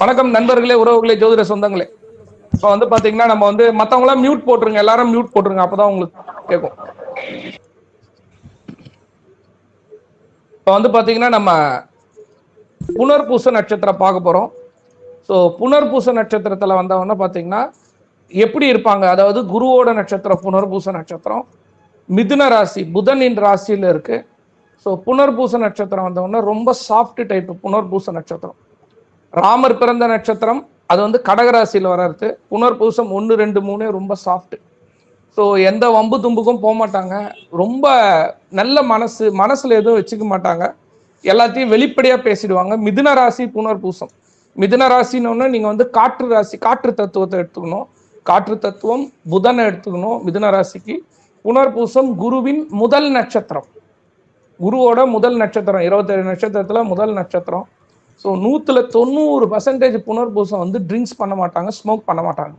வணக்கம் நண்பர்களே உறவுகளே ஜோதிட சொந்தங்களே. இப்போ வந்து பாத்தீங்கன்னா நம்ம வந்து மத்தவங்க எல்லாம் மியூட் போட்டுருங்க எல்லாரும் மியூட் போட்டுருங்க அப்பதான் உங்களுக்கு கேட்கும் இப்போ வந்து பாத்தீங்கன்னா நம்ம புனர்பூச நட்சத்திரம் பார்க்க போறோம். ஸோ புனர்பூச நட்சத்திரத்துல வந்தவங்க பாத்தீங்கன்னா எப்படி இருப்பாங்க? அதாவது குருவோட நட்சத்திரம் புனர்பூச நட்சத்திரம். மிதுன ராசி புதனின் ராசியில இருக்கு. ஸோ புனர்பூச நட்சத்திரம் வந்தவொடனே ரொம்ப சாஃப்ட் டைப் புனர்பூச நட்சத்திரம். ராமர் பிறந்த நட்சத்திரம் அது வந்து கடகராசியில் வர்றது. புனர்பூசம் ஒன்று ரெண்டு மூணு ரொம்ப சாஃப்ட் ஸோ எந்த வம்பு தும்புக்கும் போக மாட்டாங்க. ரொம்ப நல்ல மனசு மனசில் எதுவும் வச்சுக்க மாட்டாங்க. எல்லாத்தையும் வெளிப்படையாக பேசிடுவாங்க. மிதுன ராசி புனர்பூசம் மிதுன ராசின்னு நீங்கள் வந்து காற்று ராசி காற்று தத்துவத்தை எடுத்துக்கணும். காற்று தத்துவம் புதனை எடுத்துக்கணும் மிதுன ராசிக்கு. புனர்பூசம் குருவின் முதல் நட்சத்திரம். குருவோட முதல் நட்சத்திரம் இருபத்தேழு நட்சத்திரத்தில் முதல் நட்சத்திரம். ஸோ நூற்றுல தொண்ணூறு பர்சன்டேஜ் புனர்பூசம் வந்து ட்ரிங்க்ஸ் பண்ண மாட்டாங்க ஸ்மோக் பண்ண மாட்டாங்க.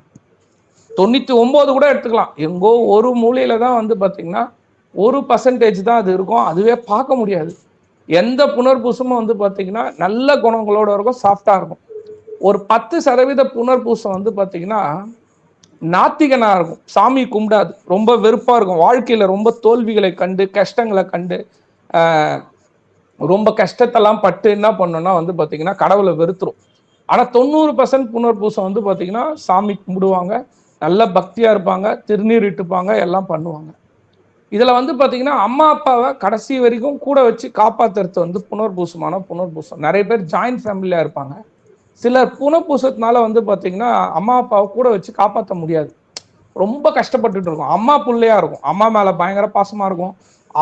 தொண்ணூற்றி ஒம்பது கூட எடுத்துக்கலாம். எங்கோ ஒரு மூலையில தான் வந்து பார்த்திங்கன்னா ஒரு பர்சன்டேஜ் தான் அது இருக்கும். அதுவே பார்க்க முடியாது. எந்த புனர்பூசமும் வந்து பார்த்திங்கன்னா நல்ல குணங்களோட இருக்கும் சாஃப்டாக இருக்கும். ஒரு பத்து சதவீத புனர்பூசம் வந்து பார்த்திங்கன்னா நாத்திகனாக இருக்கும். சாமி கும்பிடாது. ரொம்ப வெறுப்பாக இருக்கும். வாழ்க்கையில் ரொம்ப தோல்விகளை கண்டு கஷ்டங்களை கண்டு ரொம்ப கஷ்டத்தெல்லாம் பட்டு என்ன பண்ணோம்னா வந்து பார்த்தீங்கன்னா கடவுளை வெறுத்துரும். ஆனால் தொண்ணூறு பர்சன்ட் புனர்பூசம் வந்து பார்த்தீங்கன்னா சாமி கும்பிடுவாங்க நல்ல பக்தியாக இருப்பாங்க திருநீர் இட்டுப்பாங்க எல்லாம் பண்ணுவாங்க. இதில் வந்து பார்த்தீங்கன்னா அம்மா அப்பாவை கடைசி வரைக்கும் கூட வச்சு காப்பாற்றுறது வந்து புனர்பூசமான புனர்பூசம். நிறைய பேர் ஜாயின்ட் ஃபேமிலியாக இருப்பாங்க. சிலர் புனர்பூசத்தினால வந்து பார்த்தீங்கன்னா அம்மா அப்பாவை கூட வச்சு காப்பாற்ற முடியாது. ரொம்ப கஷ்டப்பட்டுட்டு இருக்கும். அம்மா பிள்ளையாக இருக்கும். அம்மா மேலே பயங்கர பாசமாக இருக்கும்.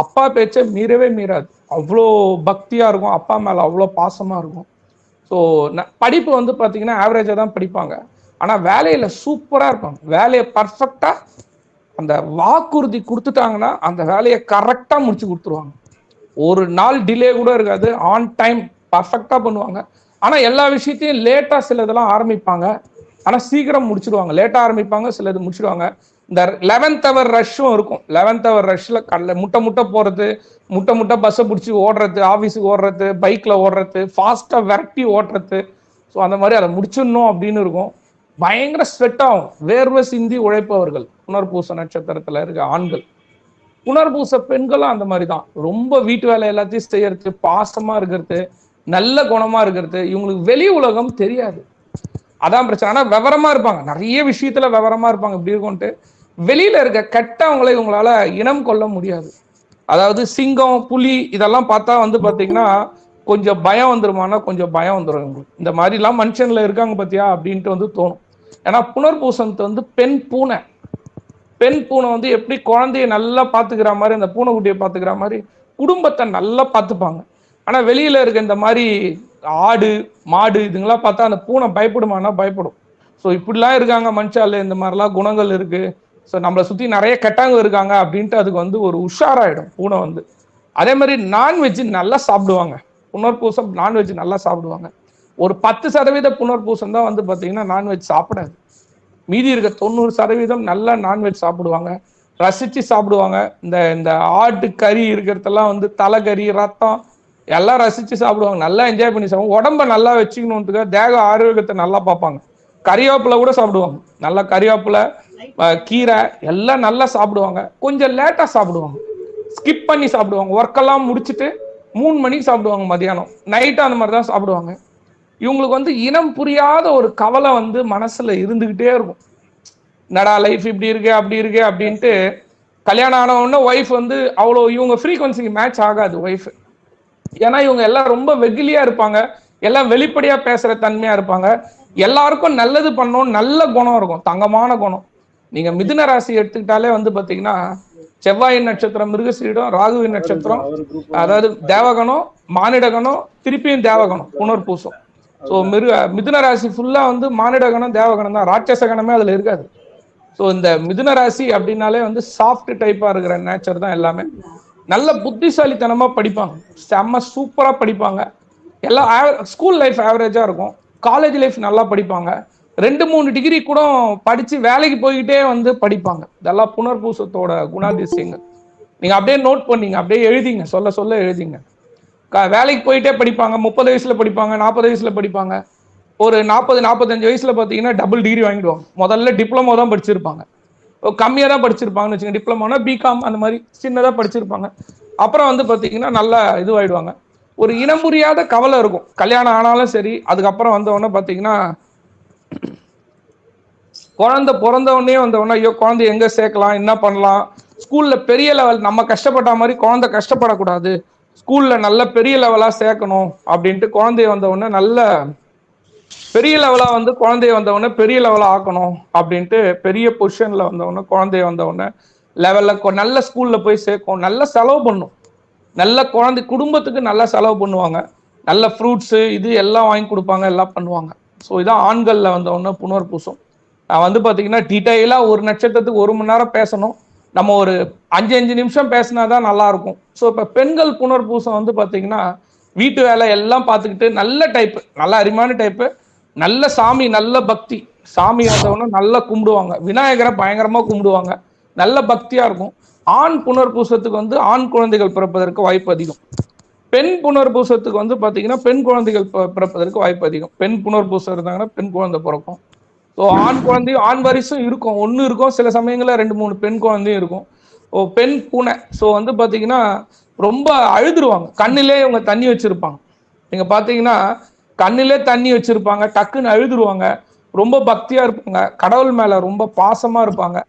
அப்பா பேச்சை மீறவே மீறாது. அவ்வளோ பக்தியா இருக்கும். அப்பா மேல அவ்வளோ பாசமா இருக்கும். ஸோ படிப்பு வந்து பாத்தீங்கன்னா ஆவரேஜாக தான் படிப்பாங்க. ஆனா வேலையில சூப்பரா இருப்பாங்க. வேலையை பர்ஃபெக்டா அந்த வாக்குறுதி கொடுத்துட்டாங்கன்னா அந்த வேலையை கரெக்டா முடிச்சு கொடுத்துருவாங்க. ஒரு நாள் டிலே கூட இருக்காது. ஆன் டைம் பர்ஃபெக்டா பண்ணுவாங்க. ஆனா எல்லா விஷயத்தையும் லேட்டா சிலதெல்லாம் ஆரம்பிப்பாங்க. ஆனா சீக்கிரம் முடிச்சிடுவாங்க. லேட்டா ஆரம்பிப்பாங்க சிலது முடிச்சிடுவாங்க. இந்த லெவன்த் அவர் ரஷ்ஷும் இருக்கும். லெவன்த் அவர் ரஷ்ல கடல முட்டை முட்டை போறது முட்டை முட்டை பஸ்ஸை பிடிச்சி ஓடுறது ஆஃபீஸுக்கு ஓடுறது பைக்கில் ஓடுறது ஃபாஸ்ட்டாக விரட்டி ஓட்டுறது ஸோ அந்த மாதிரி அதை முடிச்சிடணும் அப்படின்னு இருக்கும். பயங்கர ஸ்வெட் ஆகும். வேர்வை சிந்தி உழைப்பவர்கள். புனர்பூச நட்சத்திரத்தில் இருக்க ஆண்கள். புனர்பூச பெண்களும் அந்த மாதிரி தான் ரொம்ப வீட்டு வேலை எல்லாத்தையும் செய்யறது பாசமாக இருக்கிறது நல்ல குணமாக இருக்கிறது. இவங்களுக்கு வெளி உலகம் தெரியாது. அதான் பிரச்சனை. ஆனால் விவரமா இருப்பாங்க. நிறைய விஷயத்துல விவரமா இருப்பாங்க. இப்படி இருக்கும்ட்டு வெளியில இருக்க கெட்டவங்களை இவங்களால இனம் கொள்ள முடியாது. அதாவது சிங்கம் புலி இதெல்லாம் பார்த்தா வந்து பாத்தீங்கன்னா கொஞ்சம் பயம் வந்துருமானா கொஞ்சம் பயம் வந்துடும் இவங்களுக்கு இந்த மாதிரி எல்லாம் மனுஷன்ல இருக்காங்க பாத்தியா அப்படின்ட்டு வந்து தோணும். ஏன்னா புனர்பூசனத்தை வந்து பெண் பூனை. பெண் பூனை வந்து எப்படி குழந்தைய நல்லா பாத்துக்கிற மாதிரி அந்த பூனைக்குட்டியை பாத்துக்கிற மாதிரி குடும்பத்தை நல்லா பார்த்துப்பாங்க. ஆனா வெளியில இருக்க இந்த மாதிரி ஆடு மாடு இதுங்கெல்லாம் பார்த்தா அந்த பூனை பயப்படுமானா பயப்படும். ஸோ இப்படிலாம் இருக்காங்க மனுஷால இந்த மாதிரிலாம் குணங்கள் இருக்குது ஸோ நம்மளை சுற்றி நிறைய கெட்டாங்க இருக்காங்க அப்படின்ட்டு அதுக்கு வந்து ஒரு உஷாராயிடும் பூனை வந்து. அதே மாதிரி நான்வெஜ் நல்லா சாப்பிடுவாங்க. புனர்பூசம் நான்வெஜ் நல்லா சாப்பிடுவாங்க. ஒரு பத்து சதவீத புனர்பூசம் தான் வந்து பார்த்தீங்கன்னா நான்வெஜ் சாப்பிடாது. மீதி இருக்க தொண்ணூறு சதவீதம் நல்லா நான்வெஜ் சாப்பிடுவாங்க. ரசித்து சாப்பிடுவாங்க. இந்த இந்த ஆட்டு கறி இருக்கிறதெல்லாம் வந்து தலைக்கறி ரத்தம் எல்லாம் ரசித்து சாப்பிடுவாங்க. நல்லா என்ஜாய் பண்ணி சாப்பிடுவாங்க. உடம்ப நல்லா வச்சுக்கணுன்றதுக்காக தேக ஆரோக்கியத்தை நல்லா பார்ப்பாங்க. கறிவேப்பிலை கூட சாப்பிடுவாங்க. நல்லா கறிவேப்பிலை கீரை எல்லாம் நல்லா சாப்பிடுவாங்க. கொஞ்சம் லேட்டா சாப்பிடுவாங்க. ஸ்கிப் பண்ணி சாப்பிடுவாங்க. ஒர்க்கெல்லாம் முடிச்சுட்டு மூணு மணிக்கு சாப்பிடுவாங்க மதியானம் நைட்டு அந்த மாதிரி தான் சாப்பிடுவாங்க. இவங்களுக்கு வந்து இனம் புரியாத ஒரு கவலை வந்து மனசுல இருந்துகிட்டே இருக்கும். நடா லைஃப் இப்படி இருக்கு அப்படி இருக்கு அப்படின்ட்டு கல்யாணம் ஆனவுடனே ஒய்ஃப் வந்து அவ்வளோ இவங்க ஃப்ரீக்வன்சிக்கு மேட்ச் ஆகாது ஒய்ஃப் ஏன்னா இவங்க எல்லாம் ரொம்ப வெகுலியாக இருப்பாங்க. எல்லாம் வெளிப்படையா பேசுற தன்மையா இருப்பாங்க. எல்லாருக்கும் நல்லது பண்ணணும் நல்ல குணம் இருக்கும். தங்கமான குணம். நீங்க மிதுன ராசி எடுத்துக்கிட்டாலே வந்து பாத்தீங்கன்னா செவ்வாயின் நட்சத்திரம் மிருகசீடம் ராகுவின் நட்சத்திரம் அதாவது தேவகணம் மானிடகணம் திருப்பியும் தேவகணம் புனர்பூசம். ஸோ மிருக மிதுன ராசி ஃபுல்லா வந்து மானிடகணம் தேவகணம் தான். ராட்சச கணமே அதுல இருக்காது. ஸோ இந்த மிதுன ராசி அப்படின்னாலே வந்து சாஃப்ட் டைப்பா இருக்கிற நேச்சர் தான் எல்லாமே. நல்ல புத்திசாலித்தனமா படிப்பாங்க. செம்ம சூப்பரா படிப்பாங்க. எல்லாம் ஸ்கூல் லைஃப் ஆவரேஜா இருக்கும். காலேஜ் லைஃப் நல்லா படிப்பாங்க. ரெண்டு மூணு டிகிரி கூட படிச்சு வேலைக்கு போய்கிட்டே வந்து படிப்பாங்க. இதெல்லாம் புனர்பூசத்தோட குணாதிசயங்கள். நீங்க அப்படியே நோட் பண்ணீங்க அப்படியே எழுதிங்க சொல்ல சொல்ல எழுதிங்க. க- வேலைக்கு போயிட்டே படிப்பாங்க முப்பது வயசுல படிப்பாங்க நாற்பது வயசுல படிப்பாங்க. ஒரு நாற்பது நாற்பத்தஞ்சு வயசுல பார்த்தீங்கன்னா டபுள் டிகிரி வாங்கிடுவாங்க. முதல்ல டிப்ளமோ தான் படிச்சிருப்பாங்க. கம்மியாக தான் படிச்சிருப்பாங்கன்னு வச்சுக்கோங்க. டிப்ளமோனா பிகாம் அந்த மாதிரி சின்னதாக படிச்சிருப்பாங்க. அப்புறம் வந்து பார்த்தீங்கன்னா நல்லா இதுவாயிடுவாங்க. ஒரு இனம் புரியாத கவலை இருக்கும். கல்யாணம் ஆனாலும் சரி அதுக்கப்புறம் வந்தவொடனே பார்த்தீங்கன்னா குழந்தை பிறந்த உடனே வந்த உடனே ஐயோ குழந்தை எங்க சேர்க்கலாம் என்ன பண்ணலாம்? ஸ்கூல்ல பெரிய லெவல் நம்ம கஷ்டப்பட்ட மாதிரி குழந்தை கஷ்டப்படக்கூடாது. ஸ்கூல்ல நல்ல பெரிய லெவலா சேர்க்கணும் அப்படின்ட்டு குழந்தைய வந்த உடனே நல்ல பெரிய லெவலா வந்து குழந்தைய வந்த உடனே பெரிய லெவலா ஆக்கணும் அப்படின்ட்டு பெரிய பொசிஷன்ல வந்த உடனே குழந்தைய வந்த உடனே லெவல்ல நல்ல ஸ்கூல்ல போய் சேர்க்கும். நல்ல செலவு பண்ணும். நல்ல குழந்தை குடும்பத்துக்கு நல்லா செலவு பண்ணுவாங்க. நல்ல ஃப்ரூட்ஸு இது எல்லாம் வாங்கி கொடுப்பாங்க எல்லாம் பண்ணுவாங்க. ஸோ இதான் ஆண்களில் வந்த உடனே புனர் நான் வந்து பார்த்தீங்கன்னா டீட்டெயிலாக ஒரு நட்சத்திரத்துக்கு ஒரு மணி நேரம் பேசணும். நம்ம ஒரு அஞ்சு அஞ்சு நிமிஷம் பேசினா தான் நல்லா இருக்கும் ஸோ இப்போ பெண்கள் புனர்பூசம் வந்து பார்த்தீங்கன்னா வீட்டு வேலை எல்லாம் பார்த்துக்கிட்டு நல்ல டைப்பு நல்ல அருமையான டைப்பு நல்ல சாமி நல்ல பக்தி. சாமி வந்தவொடனே நல்லா கும்பிடுவாங்க. விநாயகரை பயங்கரமாக கும்பிடுவாங்க. நல்ல பக்தியாக இருக்கும். ஆண் புனர்பூசத்துக்கு வந்து ஆண் குழந்தைகள் பிறப்பதற்கு வாய்ப்பு அதிகம். பெண் புனர்பூசத்துக்கு வந்து பார்த்தீங்கன்னா பெண் குழந்தைகள் பிறப்பதற்கு வாய்ப்பு அதிகம். பெண் புனர்பூசம் இருந்தாங்கன்னா பெண் குழந்தை பிறக்கும். ஸோ ஆண் குழந்தையும் ஆண் வரிசும் இருக்கும். ஒன்று இருக்கும். சில சமயங்களில் ரெண்டு மூணு பெண் குழந்தையும் இருக்கும். ஓ பெண் பூனை. ஸோ வந்து பார்த்தீங்கன்னா ரொம்ப அழுதுருவாங்க. கண்ணிலே இவங்க தண்ணி வச்சுருப்பாங்க. நீங்கள் பார்த்தீங்கன்னா கண்ணிலே தண்ணி வச்சுருப்பாங்க. டக்குன்னு அழுதுருவாங்க. ரொம்ப பக்தியாக இருப்பாங்க. கடவுள் மேலே ரொம்ப பாசமாக இருப்பாங்க.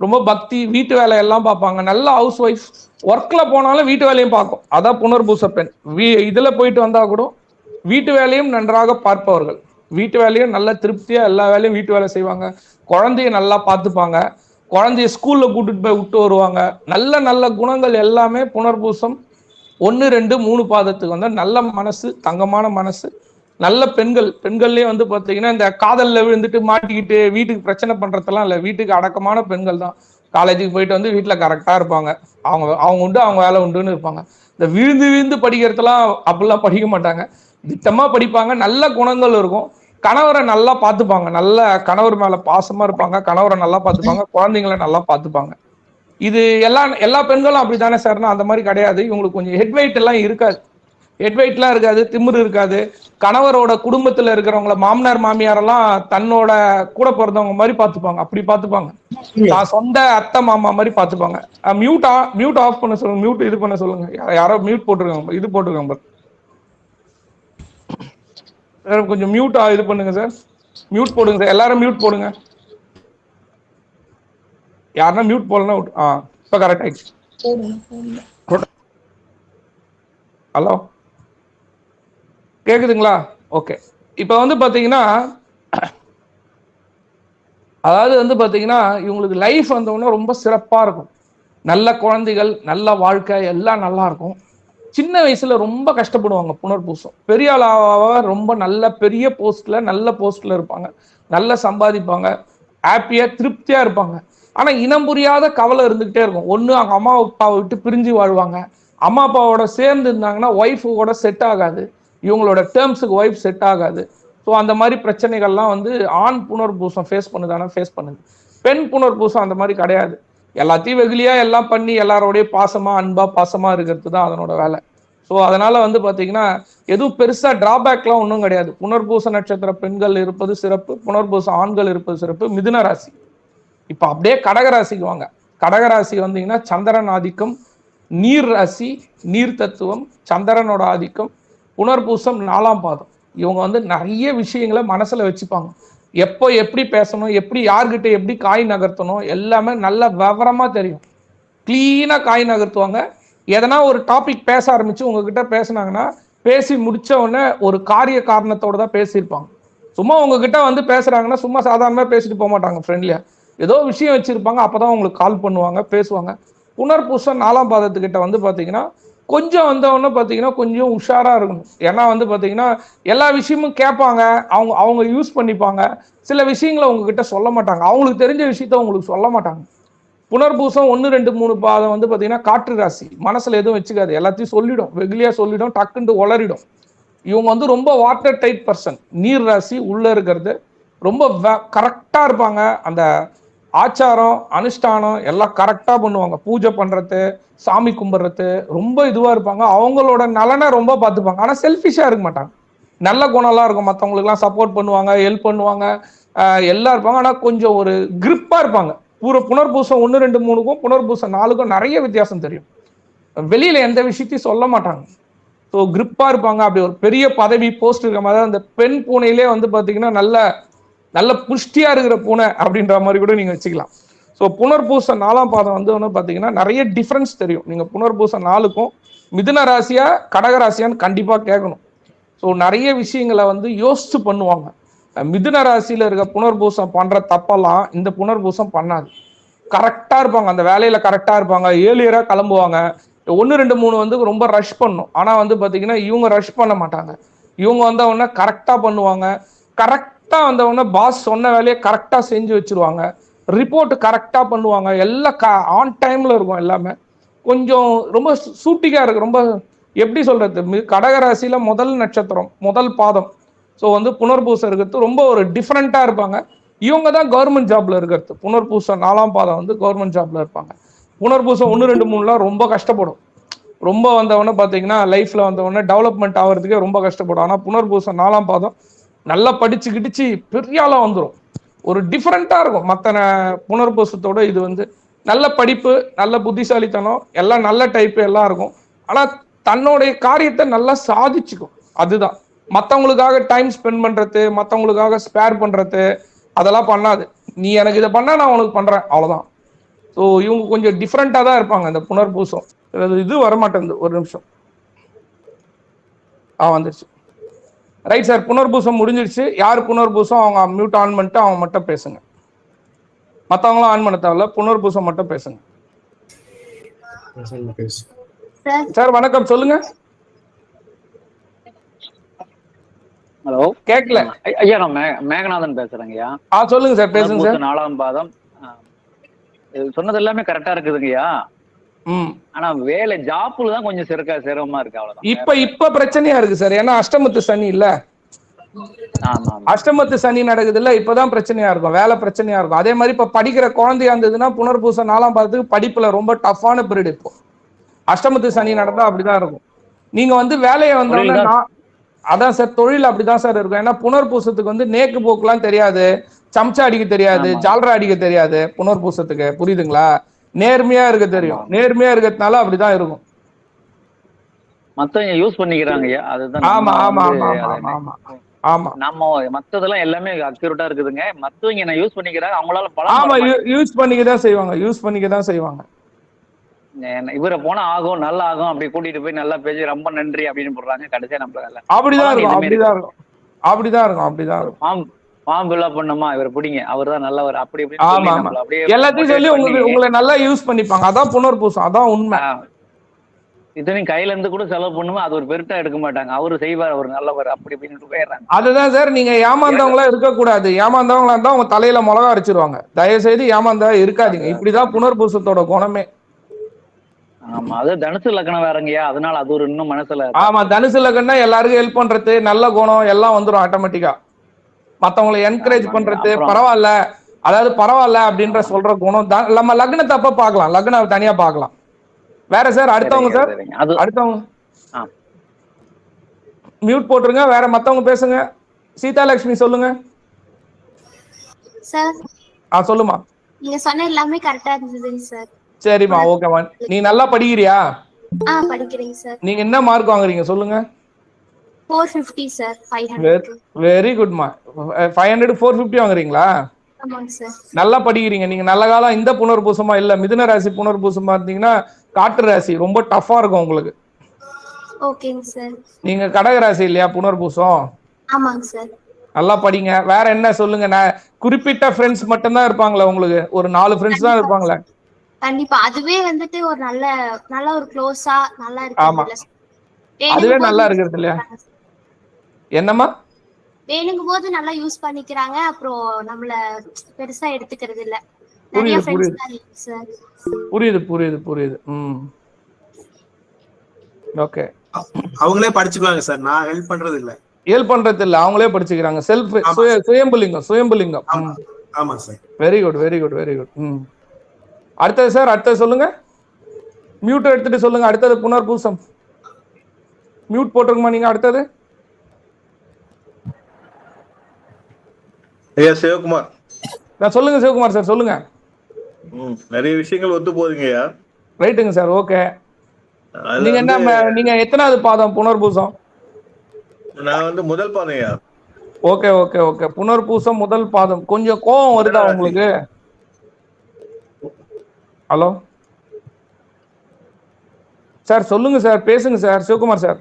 ரொம்ப பக்தி வீட்டு வேலையெல்லாம் பார்ப்பாங்க. நல்ல ஹவுஸ் ஒய்ஃப் ஒர்க்கில் போனாலும் வீட்டு வேலையும் பார்க்கும். அதான் புனர்பூச பெண் வீ இதில் போயிட்டு வந்தால் கூட வீட்டு வேலையும் நன்றாக பார்ப்பவர்கள். வீட்டு வேலையும் நல்ல திருப்தியாக எல்லா வேலையும் வீட்டு வேலை செய்வாங்க. குழந்தைய நல்லா பார்த்துப்பாங்க. குழந்தைய ஸ்கூலில் கூட்டிட்டு போய் விட்டு வருவாங்க. நல்ல நல்ல குணங்கள் எல்லாமே புனர்பூசம். ஒன்று ரெண்டு மூணு பாதத்துக்கு வந்து நல்ல மனசு தங்கமான மனசு நல்ல பெண்கள். பெண்கள்லேயே வந்து பார்த்தீங்கன்னா இந்த காதலில் விழுந்துட்டு மாட்டிக்கிட்டு வீட்டுக்கு பிரச்சனை பண்ணுறதெல்லாம் இல்லை. வீட்டுக்கு அடக்கமான பெண்கள் தான். காலேஜுக்கு போயிட்டு வந்து வீட்டில் கரெக்டாக இருப்பாங்க. அவங்க அவங்க உண்டு அவங்க வேலை உண்டுன்னு இருப்பாங்க. இந்த விழுந்து விழுந்து படிக்கிறதெல்லாம் அப்படிலாம் படிக்க மாட்டாங்க. திட்டமாக படிப்பாங்க. நல்ல குணங்கள் இருக்கும். கணவரை நல்லா பார்த்துப்பாங்க. நல்ல கணவர் மேல பாசமா இருப்பாங்க. கணவரை நல்லா பார்த்துப்பாங்க. குழந்தைங்களை நல்லா பார்த்துப்பாங்க. இது எல்லா எல்லா பெண்களும் அப்படித்தானே சார்னா அந்த மாதிரி கிடையாது. இவங்களுக்கு கொஞ்சம் ஹெட் வெயிட் எல்லாம் இருக்காது. ஹெட் வெயிட்லாம் இருக்காது. திமிரு இருக்காது. கணவரோட குடும்பத்துல இருக்கிறவங்கள மாமனார் மாமியாரெல்லாம் தன்னோட கூட பிறந்தவங்க மாதிரி பார்த்துப்பாங்க. அப்படி பார்த்துப்பாங்க. நான் சொந்த அத்தை மாமா மாதிரி பார்த்துப்பாங்க. மியூட் மியூட் ஆஃப் பண்ண சொல்லுங்க. மியூட் இது பண்ண சொல்லுங்க. யாரோ மியூட் போட்டிருக்காங்க. இது போட்டிருக்காங்க. சார் கொஞ்சம் மியூட் இது பண்ணுங்க சார் மியூட் போடுங்க சார் எல்லாரும் மியூட் போடுங்க. யாருன்னா மியூட் போடலன்னா ஆ இப்போ கரெக்ட் ஆயிடுச்சு. ஹலோ கேக்குதுங்களா? ஓகே இப்போ வந்து பாத்தீங்கன்னா அதாவது வந்து பாத்தீங்கன்னா இவங்களுக்கு லைஃப் வந்தவொடனே ரொம்ப சிறப்பா இருக்கும். நல்ல குழந்தைகள் நல்ல வாழ்க்கை எல்லாம் நல்லா இருக்கும். சின்ன வயசுல ரொம்ப கஷ்டப்படுவாங்க புனர்பூசம். பெரிய ஆளாவா ரொம்ப நல்ல பெரிய போஸ்ட்ல நல்ல போஸ்ட்ல இருப்பாங்க. நல்லா சம்பாதிப்பாங்க. ஹாப்பியா திருப்தியா இருப்பாங்க. ஆனா இனம் புரியாத கவலை இருந்துகிட்டே இருக்கும். ஒண்ணு அவங்க அம்மா அப்பாவை விட்டு பிரிஞ்சு வாழ்வாங்க. அம்மா அப்பாவோட சேர்ந்து இருந்தாங்கன்னா ஒய்ஃபோட செட் ஆகாது. இவங்களோட டேர்ம்ஸுக்கு ஒய்ஃப் செட் ஆகாது. ஸோ அந்த மாதிரி பிரச்சனைகள்லாம் வந்து ஆண் புனர்பூசம் ஃபேஸ் பண்ணுதானா ஃபேஸ் பண்ணுது. பெண் புனர்பூசம் அந்த மாதிரி கிடையாது. எல்லாத்தையும் வெகுலியா எல்லாம் பண்ணி எல்லாரோடய பாசமா அன்பா பாசமா இருக்கிறது தான் அதனோட வேலை. ஸோ அதனால வந்து பார்த்தீங்கன்னா எதுவும் பெருசாக டிராபேக்லாம் ஒன்றும் கிடையாது. புனர்பூச நட்சத்திர பெண்கள் இருப்பது சிறப்பு புனர்பூச ஆண்கள் இருப்பது சிறப்பு மிதுன ராசி. இப்போ அப்படியே கடகராசிக்கு வாங்க. கடகராசி வந்தீங்கன்னா சந்திரன் ஆதிக்கம் நீர் ராசி நீர் தத்துவம் சந்திரனோட ஆதிக்கம் புனர்பூசம் நாலாம் பாதம். இவங்க வந்து நிறைய விஷயங்களை மனசில் வச்சுப்பாங்க. எப்போ எப்படி பேசணும் எப்படி யார்கிட்ட எப்படி காய் நகர்த்தணும் எல்லாமே நல்ல விவரமாக தெரியும். க்ளீனாக காய் நகர்த்துவாங்க. எதனா ஒரு டாபிக் பேச ஆரம்பிச்சு உங்ககிட்ட பேசுனாங்கன்னா பேசி முடிச்ச உடனே ஒரு காரிய காரணத்தோட தான் பேசியிருப்பாங்க. சும்மா உங்ககிட்ட வந்து பேசுறாங்கன்னா சும்மா சாதாரணமா பேசிட்டு போக மாட்டாங்க ஃப்ரெண்ட்லியா ஏதோ விஷயம் வச்சிருப்பாங்க அப்பதான் உங்களுக்கு கால் பண்ணுவாங்க பேசுவாங்க. புனர்பூசம் நாலாம் பாதத்துக்கிட்ட வந்து பாத்தீங்கன்னா கொஞ்சம் வந்தவொடனே பார்த்தீங்கன்னா கொஞ்சம் உஷாரா இருக்கணும். ஏன்னா வந்து பார்த்தீங்கன்னா எல்லா விஷயமும் கேட்பாங்க அவங்க அவங்க யூஸ் பண்ணிப்பாங்க. சில விஷயங்களை உங்ககிட்ட சொல்ல மாட்டாங்க. அவங்களுக்கு தெரிஞ்ச விஷயத்த உங்களுக்கு சொல்ல மாட்டாங்க. புனர்பூசம் ஒன்று ரெண்டு மூணு பாதம் வந்து பார்த்தீங்கன்னா காற்று ராசி. மனசுல எதுவும் வச்சுக்காது. எல்லாத்தையும் சொல்லிடும். வெகுலியா சொல்லிடும். டக்குன்னு உளறிடும். இவங்க வந்து ரொம்ப வாட்டர் டைட் பர்சன் நீர் ராசி உள்ள இருக்கிறது. ரொம்ப கரெக்டா இருப்பாங்க. அந்த ஆச்சாரம் அனுஷ்டானம் எல்லாம் கரெக்டா பண்ணுவாங்க. பூஜை பண்றது சாமி கும்பிட்றது ரொம்ப இதுவா இருப்பாங்க. அவங்களோட நலனை ரொம்ப பார்த்துப்பாங்க. ஆனா செல்ஃபிஷா இருக்க மாட்டாங்க. நல்ல குணம்லாம் இருக்கும். மற்றவங்களுக்குலாம் சப்போர்ட் பண்ணுவாங்க ஹெல்ப் பண்ணுவாங்க. எல்லாம் இருப்பாங்க. ஆனால் கொஞ்சம் ஒரு கிரிப்பாக இருப்பாங்க. பூர புனர்பூசம் ஒன்று ரெண்டு மூணுக்கும் புனர்பூசம் நாலுக்கும் நிறைய வித்தியாசம் தெரியும். வெளியில் எந்த விஷயத்தையும் சொல்ல மாட்டாங்க. ஸோ கிரிப்பாக இருப்பாங்க. அப்படி ஒரு பெரிய பதவி போஸ்ட் இருக்க மாதிரி அந்த பெண் பூனையிலே வந்து பார்த்தீங்கன்னா நல்ல நல்ல புஷ்டியாக இருக்கிற பூனை அப்படின்ற மாதிரி கூட நீங்கள் வச்சுக்கலாம். ஸோ புனர்பூச நாலாம் பாதம் வந்து வந்து பார்த்தீங்கன்னா நிறைய டிஃப்ரென்ஸ் தெரியும். நீங்கள் புனர்பூச நாளுக்கும் மிதுன ராசியா கடக ராசியான்னு கண்டிப்பாக கேட்கணும். ஸோ நிறைய விஷயங்களை வந்து யோசித்து பண்ணுவாங்க. மிதுன ராசியில இருக்க புனர்பூசம் பண்ற தப்பெல்லாம் இந்த புனர்பூசம் பண்ணாது. கரெக்டா இருப்பாங்க. அந்த வேலையில கரெக்டா இருப்பாங்க. ஏழியரா கிளம்புவாங்க. ஒன்று ரெண்டு மூணு வந்து ரொம்ப ரஷ் பண்ணும். ஆனா வந்து பாத்தீங்கன்னா இவங்க ரஷ் பண்ண மாட்டாங்க. இவங்க வந்த உடனே கரெக்டா பண்ணுவாங்க. கரெக்டா வந்த உடனே பாஸ் சொன்ன வேலையை கரெக்டா செஞ்சு வச்சிருவாங்க. ரிப்போர்ட் கரெக்டா பண்ணுவாங்க. எல்லாம் ஆன் டைம்ல இருக்கும் எல்லாமே. கொஞ்சம் ரொம்ப சூட்டிக்கா இருக்கு. ரொம்ப எப்படி சொல்றது? மி- கடகராசியில முதல் நட்சத்திரம் முதல் பாதம். ஸோ வந்து புனர்பூசம் இருக்கிறது ரொம்ப ஒரு டிஃப்ரெண்ட்டாக இருப்பாங்க. இவங்க தான் கவர்மெண்ட் ஜாப்ல இருக்கிறது. புனர்பூசம் நாலாம் பாதம் வந்து கவர்மெண்ட் ஜாப்ல இருப்பாங்க. புனர்பூசம் ஒன்று ரெண்டு மூணுலாம் ரொம்ப கஷ்டப்படும். ரொம்ப வந்தவொடனே பார்த்தீங்கன்னா லைஃப்ல வந்தவொடனே டெவலப்மெண்ட் ஆகிறதுக்கே ரொம்ப கஷ்டப்படும். ஆனால் புனர்பூசம் நாலாம் பாதம் நல்லா படிச்சு கிடிச்சு பெரிய ஆளாக வந்துடும் ஒரு டிஃப்ரெண்ட்டாக இருக்கும். மற்ற புனர்பூசத்தோட இது வந்து நல்ல படிப்பு நல்ல புத்திசாலித்தனம் எல்லாம் நல்ல டைப்பு எல்லாம் இருக்கும். ஆனால் தன்னுடைய காரியத்தை நல்லா சாதிச்சுக்கும். அதுதான். மற்றவங்களுக்காக டைம் ஸ்பெண்ட் பண்றது மற்றவங்களுக்காக ஸ்பேர் பண்றது அதெல்லாம் பண்ணாது. நீ எனக்கு இதை பண்ணா நான் உனக்கு பண்றேன். அவ்வளவுதான். ஸோ இவங்க கொஞ்சம் டிஃப்ரெண்ட்டாக தான் இருப்பாங்க இந்த புனர்பூசம். இது வரமாட்டேங்குது ஒரு நிமிஷம். ஆ வந்துருச்சு. ரைட் சார் புனர்பூசம் முடிஞ்சிருச்சு. யார் புனர்பூசம்? அவங்க மியூட் ஆன் பண்ணிட்டு அவங்க மட்டும் பேசுங்க. மற்றவங்களாம் ஆன் பண்ண தேவையில்ல புனர்பூசம் மட்டும் பேசுங்க. சார் சார் வணக்கம். சொல்லுங்க. ஹலோ? கேட்கல ஐயா நான் மேகநாதன் பேசுறேங்க ஐயா ஆ சொல்லுங்க சார் பேசுங்க சார். புனர்பூச நாலாம் பாதம். சொன்னது எல்லாமே கரெக்டா இருக்குதுங்கய்யா. ம். ஆனா வேலை ஜாப்புல தான் கொஞ்சம் சிறக்க சிரமமா இருக்கு அவ்வளவுதான். இப்ப இப்ப பிரச்சனையா இருக்கு சார். ஏன்னா அஷ்டமத்து சனி இல்ல. அஷ்டமத்து சனி நடக்குது இல்ல இப்பதான் பிரச்சனையா இருக்கும். வேலை பிரச்சனையா இருக்கும். அதே மாதிரி இப்ப படிக்கிற குழந்தையா இருந்ததுன்னா புனர்பூசம் நாலாம் பாதத்துக்கு படிப்புல ரொம்ப டஃப்பான பீரியட் இப்போ. அஷ்டமத்து சனி நடந்தா அப்படிதான் இருக்கும். நீங்க வந்து வேலையை வந்தோடனே அதான் சார் தொழில் அப்படிதான் சார் இருக்கும். ஏன்னா புனர்பூசத்துக்கு வந்து நேக்கு போக்குலாம் தெரியாது சம்சா அடிக்க தெரியாது. ஜால்ரா அடிக்க தெரியாது புனர்பூசத்துக்கு. புரியுதுங்களா? நேர்மையா இருக்க தெரியும். நேர்மையா இருக்கிறதுனால அப்படிதான் இருக்கும். மத்தவங்க யூஸ் பண்ணிக்கிறாங்க அதுதான் ஆமா ஆமா ஆமா ஆமா ஆமா நம்ம மத்ததெல்லாம் எல்லாமே அக்யூரேட்டா இருக்குதுங்க. மத்தவங்க என்ன யூஸ் பண்ணிக்கிறாங்க அவங்களால ஆமா. யூஸ் பண்ணிக்க தான் செய்வாங்க யூஸ் பண்ணிக்க தான் செய்வாங்க. இவரை போனா ஆகும் நல்லா ஆகும் அப்படி கூட்டிட்டு போய் நல்லா பேசி ரொம்ப நன்றி அப்படின்னு போடுறாங்க. கடைசியா நம்மளால அப்படிதான் இருக்கும் அப்படிதான் இருக்கும். அப்படிதான் இருக்கும் அப்படிதான் இருக்கும். ஃபார்ம் ஃபார்ம் ஃபில் பண்ணுமா இவர் பிடிங்க. அவர் தான் நல்லவர் அப்படி ஆமா, ஆமா. அப்படியே எல்லாத்தையும் சொல்லி உங்களுக்கு உங்களை நல்லா யூஸ் பண்ணிப்பாங்க. அதான் புனர்பூசம் அதான் உண்மை. இத்தனையும் கையில இருந்து கூட செலவு பண்ணுமா அது ஒரு பெருட்டா எடுக்க மாட்டாங்க. அவரு செய்வார் அவர் நல்லவர் அப்படி இப்படின்னு போயிடுறாங்க. அதுதான் சார் நீங்க ஏமாந்தவங்களா இருக்கக்கூடாது. ஏமாந்தவங்களா இருந்தா உங்க தலையில மிளகா அரைச்சிருவாங்க. தயவு செய்து ஏமாந்தா இருக்காதீங்க. இப்படிதான் புனர்பூசத்தோட குணமே. ஆமா அது தனுசு லக்னம் வேறங்கய்யா. அதனால அது ஒரு இன்னும் மனசுல ஆமா தனுசு லக்கன்னா எல்லாருக்கும் ஹெல்ப் பண்றது நல்ல குணம் எல்லாம் வந்துரும் ஆட்டோமேட்டிக்கா மத்தவங்களை என்கரேஜ். பண்றது பரவாயில்ல. அதாவது பரவாயில்ல அப்படின்ற சொல்ற குணம் தான் நம்ம லக்னத்தை அப்ப பார்க்கலாம். லக்னம் தனியா பார்க்கலாம். வேற சார் அடுத்தவங்க சார் அடுத்தவங்க? ஆ. மியூட் போட்டுருங்க வேற மத்தவங்க பேசுங்க. சீதாலட்சுமி சொல்லுங்க. சார் ஆ சொல்லுமா. நீங்க சொன்ன எல்லாமே கரெக்டா இருந்ததுங்க சார் சரிம்மா ஓகேம்மா நீ நல்லா படிக்கிறியா? ஆ படிக்கிறேங்க சார் நீங்க என்ன மார்க் வாங்குறீங்க சொல்லுங்க. Fifty sir five hundred very குட்மா five hundred four fifty வாங்குறீங்களா? ஆமாங்க சார் நல்லா படிக்கிறீங்க. நீங்க நல்ல காலம் இந்த புனர்பூசமா இல்ல மிதுன ராசி புனர்பூசமா இருந்தீங்கன்னா காட்டு ராசி ரொம்ப டஃபா இருக்கும் உங்களுக்கு. ஓகேங்க சார் நீங்க கடக ராசி இல்லையா புனர்பூசம்? ஆமாங்க சார் நல்லா படிங்க. வேற என்ன சொல்லுங்க? நான் குறிப்பிட்ட ஃப்ரெண்ட்ஸ் மட்டும்தான் இருப்பாங்களா உங்களுக்கு. ஒரு நாலு ஃப்ரெண்ட்ஸ் தான் இருப்பாங்களே. கண்டிப்பா. அதுவே வந்துட்டு ஒரு நல்ல நல்ல ஒரு க்ளோஸா நல்லா ஆமா. இருக்கு அதுவே நல்லா இருக்கிறது இல்லையா? என்னம்மா? வேணுங்கும் போது நல்லா யூஸ் பண்ணிக்கிறாங்க. அப்புறம் நம்மள பெருசா எடுத்துக்கிறது இல்ல. நிறைய புரியுது, புரியுது. புரியுது புரியுது புரியுது. ம். ஓகே அவங்களே படிச்சுக்குவாங்க சார். நான் ஹெல்ப் பண்றது இல்ல. ஹெல்ப் பண்றது இல்ல. அவங்களே படிச்சுக்கிறாங்க. செல்ஃப் சுயம்புலிங்கம் சுயம்புலிங்கம். ஆமா. ஆமா sir. Very good very good very good ம். அடுத்தது சார் அடுத்தது சொல்லுங்க. மியூட்டை எடுத்துட்டு சொல்லுங்க. அடுத்தது புனர் பூசம். மியூட் போட்டிருக்குமா நீங்க அடுத்தது? ஐயா சிவகுமார். நான் சொல்லுங்க சிவகுமார் சார் சொல்லுங்க. நிறைய விஷயங்கள் ஒத்து போகுதுங்கய்யா ரைட்டுங்க சார் ஓகே. நீங்க என்ன நீங்க எத்தனாவது பாதம் புனர்பூசம் நான் வந்து முதல் பாதம் ஓகே ஓகே ஓகே. புனர்பூசம் முதல் பாதம். கொஞ்சம் கோபம் வருதா உங்களுக்கு? ஹலோ சார் சொல்லுங்க சார் பேசுங்க சார் சிவகுமார் சார்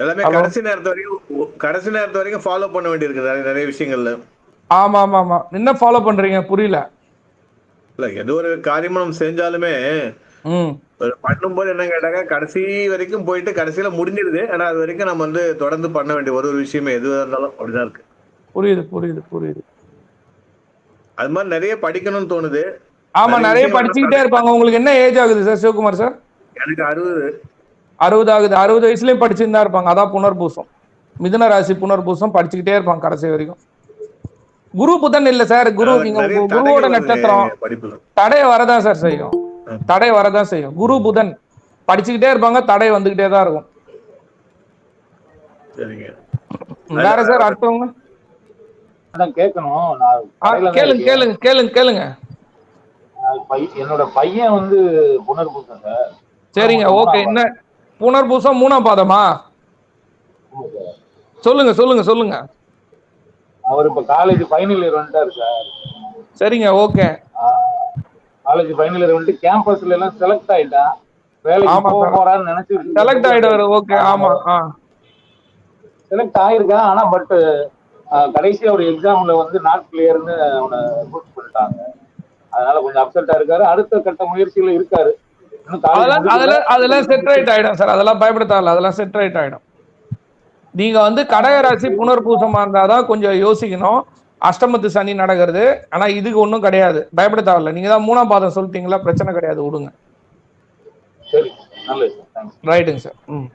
எல்லாமே. கடைசி நேரத்து வரைக்கும் கடைசி நேரத்து வரைக்கும் ஃபாலோ பண்ண வேண்டியிருக்கு நிறைய நிறைய விஷயங்கள்ல. ஆமா ஆமா ஆமா. என்ன ஃபாலோ பண்றீங்க? புரியல. இல்ல எது ஒரு காரியமா நம்ம செஞ்சாலுமே பண்ணும்போது என்ன கேட்டாங்க கடைசி வரைக்கும் போயிட்டு கடைசியில முடிஞ்சிருது ஆனா அது வரைக்கும் நம்ம வந்து தொடர்ந்து பண்ண வேண்டிய ஒரு ஒரு விஷயமே எதுவா இருந்தாலும் அப்படிதான் இருக்கு. புரியுது புரியுது புரியுது. அது மாதிரி நிறைய படிக்கணும்னு தோணுது. ஆமா நிறைய படிச்சுக்கிட்டே இருப்பாங்க. உங்களுக்கு என்ன ஏஜ் ஆகுது சார் சிவகுமார் சார் எனக்கு அறுபது. அறுபது ஆகுது. அறுபது வயசுலயும் படிச்சுட்டு தான் இருப்பாங்க. அதான் புனர்பூசம். மிதுன ராசி புனர்பூசம் படிச்சுக்கிட்டே இருப்பாங்க கடைசி வரைக்கும். குரு புதன் இல்ல சார் குரு நீங்க குருவோட நட்சத்திரம். தடை வரதான் சார் செய்யும். தடை வரதான் செய்யும். குரு புதன் படிச்சுக்கிட்டே இருப்பாங்க. தடை வந்துகிட்டே தான் இருக்கும். வேற சார் அடுத்தவங்க? அதான் கேட்கணும். நான் கேளுங்க. கேளுங்க கேளுங்க கேளுங்க. என்னோட பையன் வந்து புனர்பூசம் சார். சரிங்க ஓகே. என்ன புனர்பூசம் மூணாம் பாதமா? சொல்லுங்க சொல்லுங்க சொல்லுங்க. அவர் இப்ப காலேஜ் ஃபைனல் இயர் வந்துட்டாரு சார். சரிங்க ஓகே. காலேஜ் ஃபைனல் இயர் வந்துட்டு கேம்பஸ்ல எல்லாம் செலக்ட் ஆயிட்டான். வேலைக்கு போக. போறான்னு நினைச்சு செலக்ட் ஆயிடுவாரு ஓகே ஆமா செலக்ட் ஆயிருக்கான் ஆனா பட் கடைசியா ஒரு எக்ஸாம்ல வந்து நாட் கிளியர்னு அவனை ரிப்போர்ட் பண்ணிட்டாங்க. அதனால கொஞ்சம் அப்செட்டா இருக்காரு. அடுத்த கட்ட முயற்சியில இருக்காரு. அதெல்லாம். அதெல்லாம் செட் ரைட் ஆயிடும் சார் அதெல்லாம் பயப்பட தேவையில்ல அதெல்லாம் செட் ரைட் ஆயிடும். நீங்க வந்து கடகராசி புனர்பூசமா இருந்தாதான் கொஞ்சம் யோசிக்கணும். அஷ்டமத்து சனி நடக்கிறது. ஆனா இதுக்கு ஒண்ணும் கிடையாது. பயப்பட தேவையில்ல நீங்க தான் மூணாம் பாதம் சொல்லிட்டீங்களா? பிரச்சனை கிடையாது. விடுங்க. சரி. ரைட்டுங்க சார் ம்.